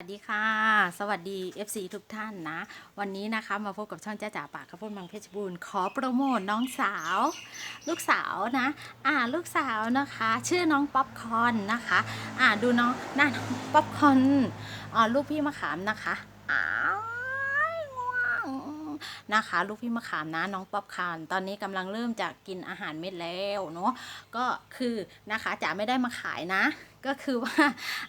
สวัสดีค่ะ สวัสดี FC ทุกท่านนะ วันนี้นะคะมาพบกับช่องจ้าจ๋าปากข้าวโพดมังเพชรบูรณ์ขอโปรโมทน้องสาว ลูกสาวนะ อ่าลูกสาวนะคะ ชื่อน้องป๊อปคอนนะคะ อ่าดูน้องหน้าน้องป๊อปคอนอ่าลูกพี่มะขามนะคะ อ่า นะคะ ลูกพี่มะขามนะน้องป๊อปคอนตอนนี้กำลังเริ่มจะกินอาหารเม็ดแล้วเนาะก็คือนะคะจ๋าไม่ได้มาขายนะก็คือว่า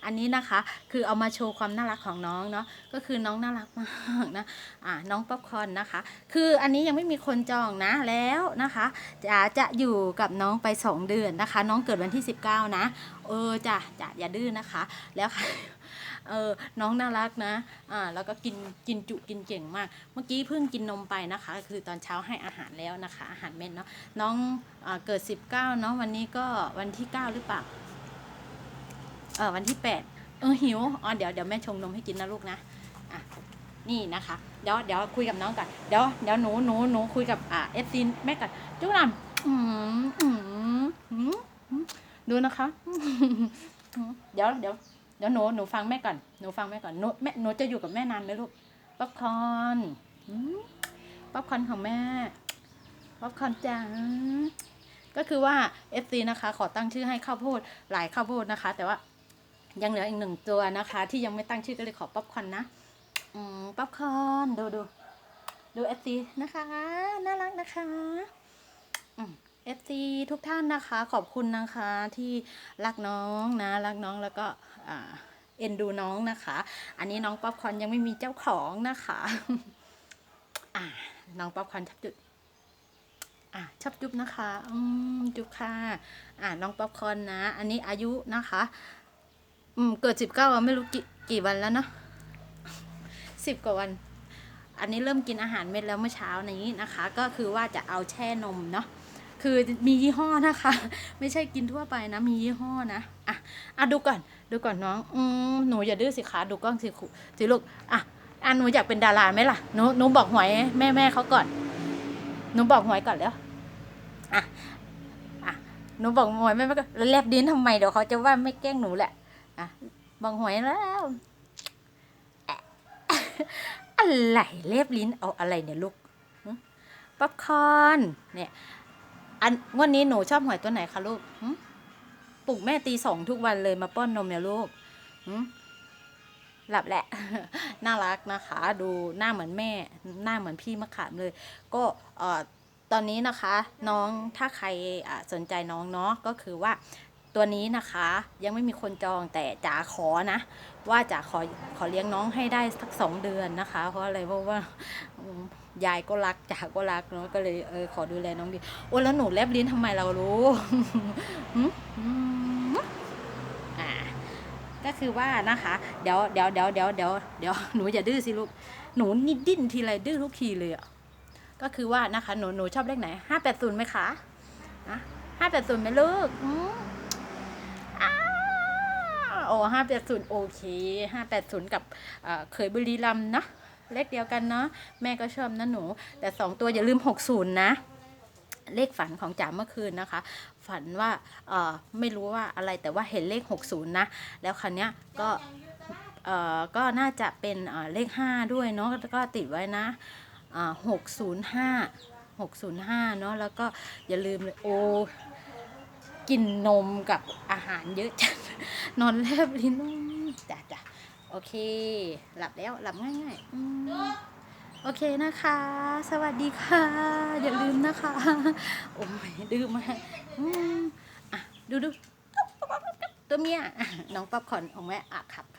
อันนี้นะคะคือเอามาโชว์ความน่ารักของน้องเนาะก็คือน้องน่ารักมากนะอ่าน้องป๊อปคอนนะคะ คืออันนี้ยังไม่มีคนจองนะแล้วนะคะจะจะอยู่กับน้องไป 2 เดือนนะคะ น้องเกิดวันที่ 19 นะ เออจ้ะจ้ะอย่าดื้อนะคะ แล้วค่ะ เออน้องน่ารักนะอ่าแล้วก็กินกินจุกินเก่งมาก เมื่อกี้เพิ่งกินนมไปนะคะ คือตอนเช้าให้อาหารแล้วนะคะ อาหารเม็ดเนาะน้องอเกิด 19เนาะวันนี้ก็วันที่ 9 หรือเปล่าเออวันที่แปดเออหิวอ๋อเดี๋ยวเดี๋ยวแม่ชงนมให้กินนะลูกนะอะนี่นะคะเดี๋ยวเดี๋ยวคุยกับน้องก่อนเดี๋ยวเดี๋ยวหนูหนูหนูคุยกับอ่าเอฟซีแม่ก่อนจุ๊บหน่อยอืมอืมดูนะคะ เดี๋ยวเดี๋ยว เดี๋ยวหนูหนูฟังแม่ก่อนหนูฟังแม่ก่อนหนูแม่หนูจะอยู่กับแม่นานไหมลูกป๊อปคอนป๊อปคอนของแม่ป๊อปคอนจ้าก็คือว่า FC นะคะ ขอตั้งชื่อให้ข้าวโพดหลายข้าวโพดนะคะ แต่ว่ายังเหลืออีกหนึ่งตัวนะคะ ที่ยังไม่ตั้งชื่อก็เลยขอป๊อปคอนนะอืมป๊อปคอนดูดูดูเอฟซีนะคะ น่ารักนะคะ เอฟซีทุกท่านนะคะ ขอบคุณนะคะที่รักน้องนะรักน้องแล้วก็เอ็นดูน้องนะคะ อันนี้น้องป๊อปคอนยังไม่มีเจ้าของนะคะอ่าน้องป๊อปคอนชับจุดอ่าชับจุบนะคะอืมจุบค่ะอ่าน้องป๊อปคอนนะ อันนี้อายุนะคะอืมเกิดสิบเก้าไม่รู้กี่กี่วันแล้วเนาะสิบกว่าวัน อันนี้เริ่มกินอาหารเม็ดแล้วเมื่อเช้านี้นะคะ ก็คือว่าจะเอาแช่นมเนาะ คือมียี่ห้อนะคะ ไม่ใช่กินทั่วไปนะ มียี่ห้อนะอะอะดูก่อน ดูก่อนน้องอืมหนูอย่าดื้อสิคะดูกล้องสิคุสิลูกอะอะหนูอยากเป็นดาราไหมล่ะหนูหนูบอกหวยแม่แม่เขาก่อนหนูบอกหวยก่อนแล้วอะอะหนูบอกหวยแม่แม่ก็แล้วแลบดิ้นทำไมเดี๋ยวเขาจะว่าไม่แกล้งหนูแหละอะบังหวยแล้วอะไรเล็บลิ้นเอาอะไรเนี่ยลูกป๊อปคอนเนี่ย อันงวันนี้หนูชอบหวยตัวไหนคะลูกปลุกแม่ตีสองทุกวันเลยมาป้อนนมเนี่ยลูกหลับแหละ น่ารักนะคะ ดูหน้าเหมือนแม่ หน้าเหมือนพี่มะขามเลย ก็ตอนนี้นะคะ น้องถ้าใครสนใจน้องเนาะก็คือว่า ตัวนี้นะคะยังไม่มีคนจองแต่จ๋าขอนะ ว่าจ๋าขอขอเลี้ยงน้องให้ได้สักสองเดือนนะคะ เพราะอะไรเพราะว่ายายก็รักจ๋าก็รักเนาะก็เลยเออขอดูแลน้องดีโอ้แล้วหนูแลบลิ้นทำไมเรารู้หืมหืมอ่าก็คือว่านะคะเดี๋ยวเดี๋ยวเดี๋ยวเดี๋ยวเดี๋ยวเดี๋ยวหนูอย่าดื้อสิลูกหนูนี่ดิ้นทีไรดื้อทุกทีเลยอะก็คือว่านะคะหนูหนูชอบเลขไหนห้าแปดศูนย์ไหมคะห้าแปดศูนย์ไหมลูกอืม โอ้ห้าแปดศูนย์โอเคห้าแปดศูนย์กับเคยบุรีรัมเนาะเลขเดียวกันเนาะแม่ก็ชอบนะหนู แต่สองตัวอย่าลืมหกศูนย์นะเลขฝันของจ๋าเมื่อคืนนะคะ ฝันว่าเออไม่รู้ว่าอะไรแต่ว่าเห็นเลข 60 นะ แล้วคันเนี้ยก็เออก็น่าจะเป็นเอ่อเลข 5 ด้วยเนาะก็ติดไว้นะอ่า605 605เนาะแล้วก็อย่าลืมเลยโอกินนมกับอาหารเยอะจัง นอนแลบลิ้นอืมจ้ะจ้ะโอเค หลับแล้วหลับง่ายๆโอเคนะคะ สวัสดีค่ะ อย่าลืมนะคะ โอ้ยดื้อมากอืมอะ ดูดูตัวเมียน้องป๊อปคอนอองแม่อะครับครับ